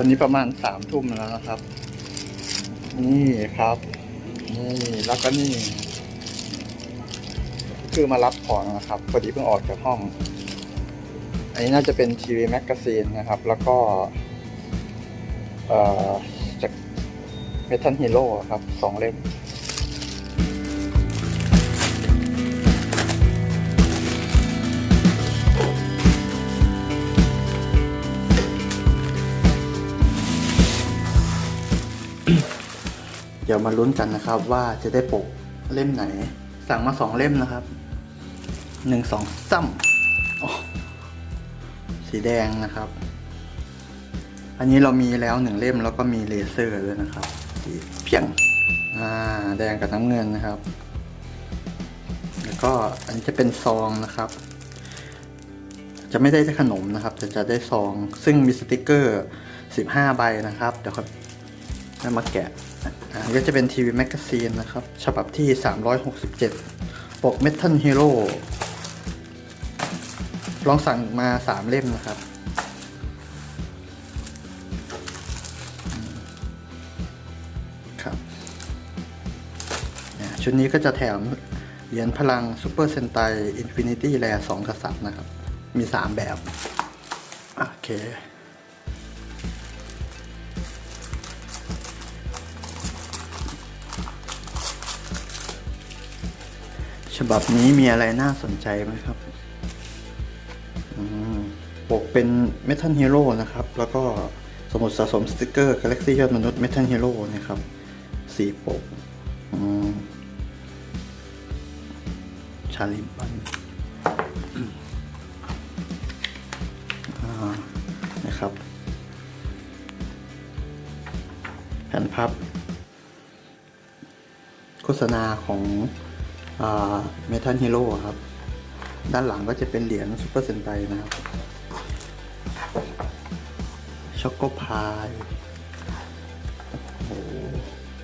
ตอนนี้ประมาณสามทุ่มแล้วนะครับ นี่ครับ นี่แล้วก็นี่ คือมารับของนะครับพอดีเพิ่งออกจากห้อง อันนี้น่าจะเป็นทีวีแมกกาซีนนะครับ แล้วก็เอ่อจากเมทัลฮีโร่ครับสองเล่ม เดี๋ยวมาลุ้นกันนะครับ ว่าจะได้ปกเล่มไหน สั่งมาสองเล่มนะครับหนึ่งสองซ้ำสีแดงนะครับ อันนี้เรามีแล้วหนึ่งเล่มแล้วก็มีเลเซอร์ด้วยนะครับสีเพียงอ่าแดงกับน้ำเงินนะครับ แล้วก็อันนี้จะเป็นซองนะครับ จะไม่ได้ขนมนะครับแต่จะได้ซอง ซึ่งมีสติกเกอร์15ใบนะครับเดี๋ยวครับ แล้วมาแกะก็จะเป็นทีวีแมกกาซีนนะครับ ฉบับที่ 367 ปก Metal Hero ลองสั่งมา 3 เล่มนะครับ ครับ ชุดนี้ก็จะแถมเหรียญพลังซูเปอร์เซนไตอินฟินิตี้แรสองกษัตริย์นะครับ มี 3 แบบ โอเค ฉบับนี้มีอะไรน่าสนใจไหมครับปกเป็น Metal Hero นะครับ แล้วก็สมุดสะสมสติกเกอร์ Galaxy ยอดมนุษย์ Metal Hero นะครับสีปกชาลิบันนะครับ แผ่นพับ โฆษณาของ เมทัลฮีโร่ครับ ด้านหลังก็จะเป็นเหรียญซูเปอร์เซนไตนะครับ ช็อกโกพายโอ้โห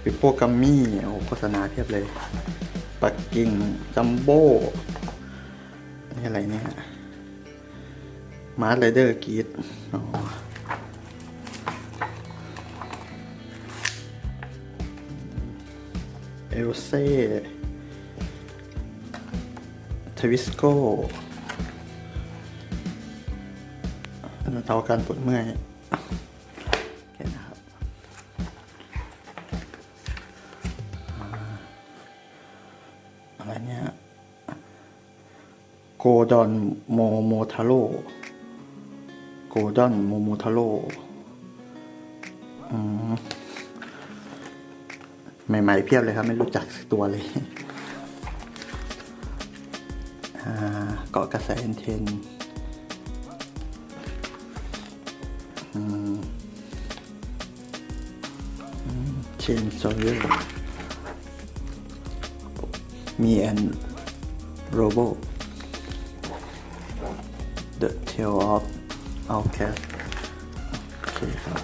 ปิโป้กัมมี่โอ้โฆษณาเพียบเลย ปักกิ่ง จัมโบ้นี่อะไรเนี่ย มาร์ไรเดอร์กีดอ๋อเอลเซ่ ทวิสโก้เตาการปวดเมื่อยโอเคนะครับอะไรเนี่ยโกดอนโมโมทาโร่โกดอนโมโมทาโร่ใหม่ๆเพียบเลยครับ ไม่รู้จักสักตัวเลย เกาะกระแสเอ็นเทนเชนโซเยอร์มีแอนโรโบ The Tale of Outcast โอเคครับ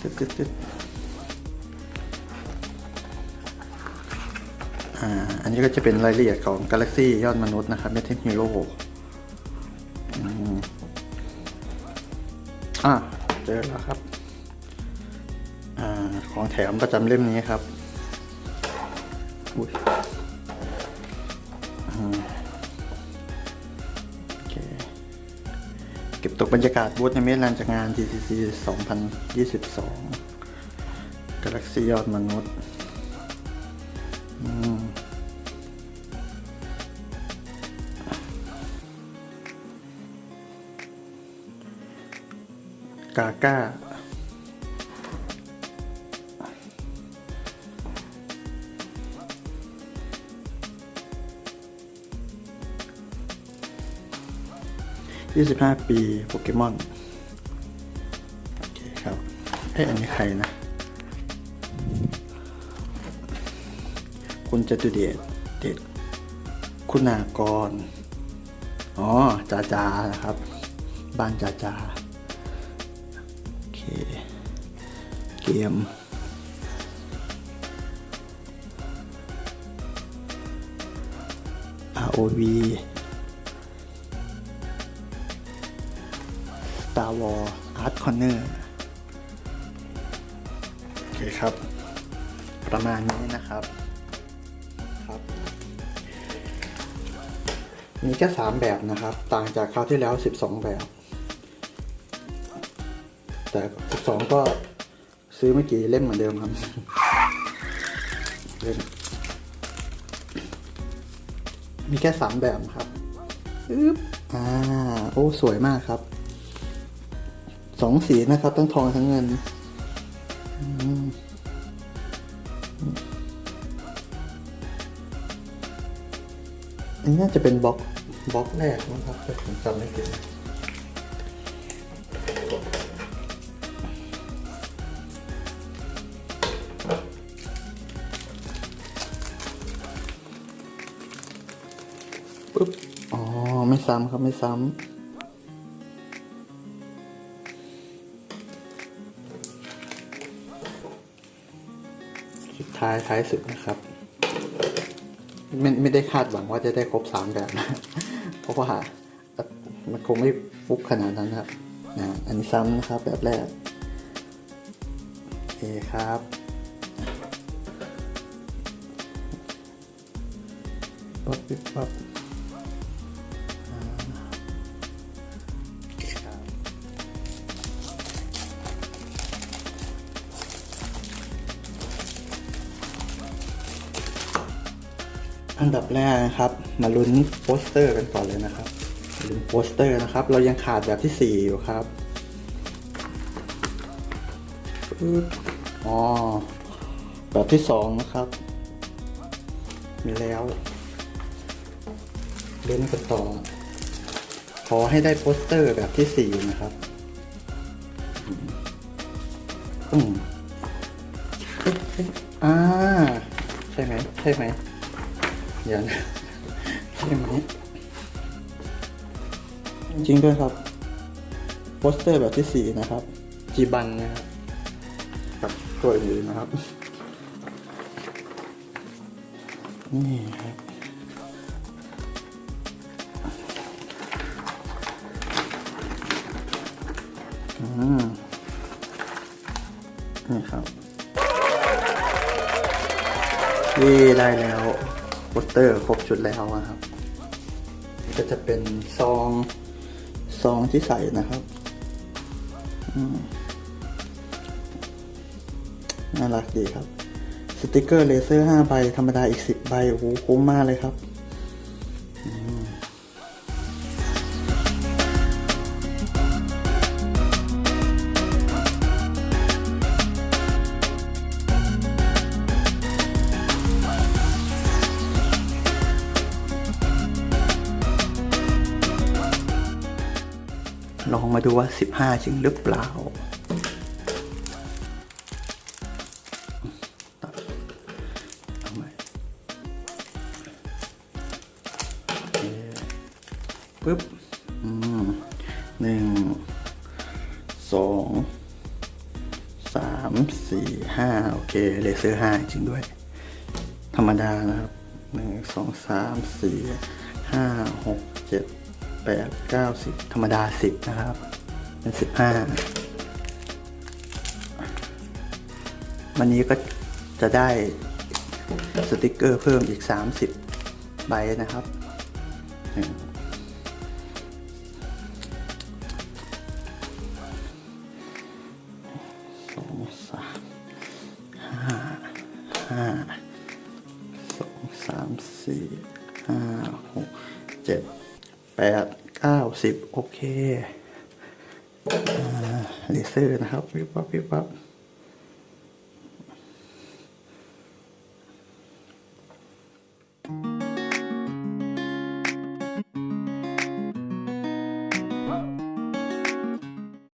ตึ๊ดตึ๊ดตึ๊ด อ่าอันนี้ก็จะเป็นรายละเอียดของ Galaxy ยอดมนุษย์นะครับ Metal Hero อืมอะเจอแล้วครับอ่าของแถมประจำเล่มนี้ครับอุ้ยโอเคเก็บตกบรรยากาศบูธในเมลันจากงาน GCC 2022 Galaxy ยอดมนุษย์ กาก้า 25 ปีโปเกมอน โอเคครับเอ้อันนี้ใครนะ คุณจตุเดชเดชคุณากร อ๋อ จาจานะครับ บ้านจาจา เกม ROV Star War อาร์ตคอนเนอร์โอเคครับ ประมาณนี้นะครับครับมีแค่สามแบบนะครับ ต่างจากคราวที่แล้วสิบสองแบบ แต่สองก็ซื้อเมื่อกี้เล่มเหมือนเดิมครับเล่มมีแค่สามแบบครับอึ๊บอ่า โอ้ สวยมากครับสองสีนะครับทั้งทองทั้งเงินอันนี้น่าจะเป็นบล็อกบล็อกแรกนะครับถ้าผมจำไม่ผิด ปุ๊บ อ๋อ ไม่ซ้ำครับไม่ซ้ำ สุดท้ายท้ายสุดนะครับ ไม่ไม่ได้คาดหวังว่าจะได้ครบสามแบบนะ เพราะว่ามันคงไม่ฟุกขนาดนั้นครับนะอันนี้ซ้ำนะครับแบบแรกโอเคครับปั๊บปิ๊บ อันดับแรกนะครับ มาลุ้นโปสเตอร์กันก่อนเลยนะครับลุ้นโปสเตอร์นะครับ เรายังขาดแบบที่สี่อยู่ครับอ๋อแบบที่สองนะครับ มีแล้วเลุ้นกันต่อ ขอให้ได้โปสเตอร์แบบที่สี่นะครับอืมอืมอ๊ะเอ๊ะอ่า ใช่ไหม ใช่ไหม เดี๋ยวนะใช่ไหมจริงด้วยครับโปสเตอร์แบบที่สี่นะครับ จีบันนะครับกับตัวอื่นนะครับ นี่ครับอืมนี่ครับนี่ได้แล้ว โปสเตอร์ครบชุดแล้วนะครับก็จะเป็นซองซองที่ใส่นะครับน่ารักดีครับ สติกเกอร์เลเซอร์5ใบธรรมดาอีก 10 ใบโอ้โหคุ้มมากเลยครับ มาดูว่า 15 จริงหรือเปล่า ปึ๊บหนึ่ง สอง สาม สี่ ห้า โอเค เลเซอร์ห้าจริงด้วย ธรรมดานะครับหนึ่ง สอง สาม สี่ ห้า หก เจ็ด แปดเก้าสิบธรรมดาสิบนะครับ เป็นสิบห้าวันนี้ก็จะได้สติกเกอร์เพิ่มอีก 30 ใบนะครับ สิบโอเคอ่าเลเซอร์นะครับวิบวับวิบวับ